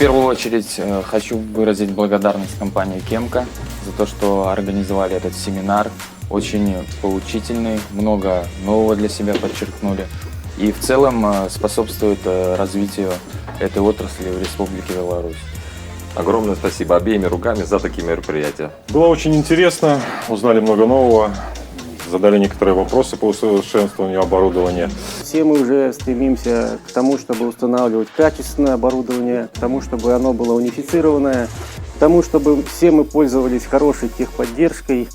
первую очередь э, хочу выразить благодарность компании Кемка за то, что организовали этот семинар. Очень поучительный, много нового для себя подчеркнули. И в целом э, способствует э, развитию этой отрасли в Республике Беларусь. Огромное спасибо обеими руками за такие мероприятия. Было очень интересно, узнали много нового, задали некоторые вопросы по усовершенствованию оборудования. Все мы уже стремимся к тому, чтобы устанавливать качественное оборудование, к тому, чтобы оно было унифицированное, к тому, чтобы все мы пользовались хорошей техподдержкой.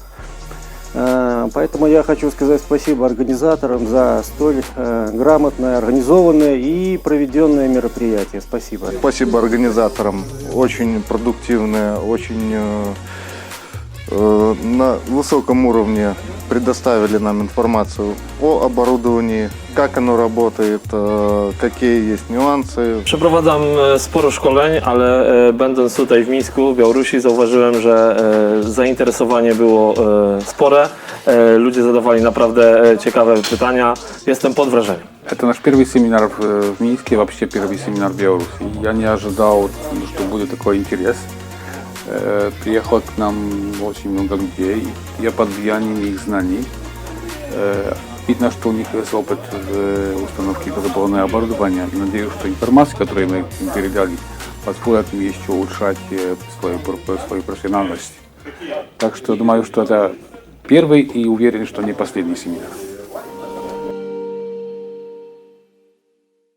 Э, Поэтому я хочу сказать спасибо организаторам за столь э, грамотное, организованное и проведенное мероприятие. Спасибо. Спасибо организаторам. Очень продуктивные, очень э, на высоком уровне предоставили нам информацию о оборудовании, как оно работает, э, какие есть нюансы. Przeprowadzam e, sporo szkoleń, ale e, będąc tutaj w Mińsku, w Białorusi, zauważyłem, że e, zainteresowanie było e, spore. E, Ludzie zadawali naprawdę e, ciekawe pytania. Jestem pod wrażeniem. Это наш первый семинар в, в Минске, вообще первый семинар в Беларуси. Я не ожидал, что будет такой интерес. Э, Приехало к нам очень много людей. Я под влиянием их знаний. Э, Видно, что у них есть опыт в установке газопроводного оборудования. Надеюсь, что информация, которую мы им передали, позволит им еще улучшать э, свою, свою профессиональность. Так что думаю, что это первый и уверен, что не последний семинар.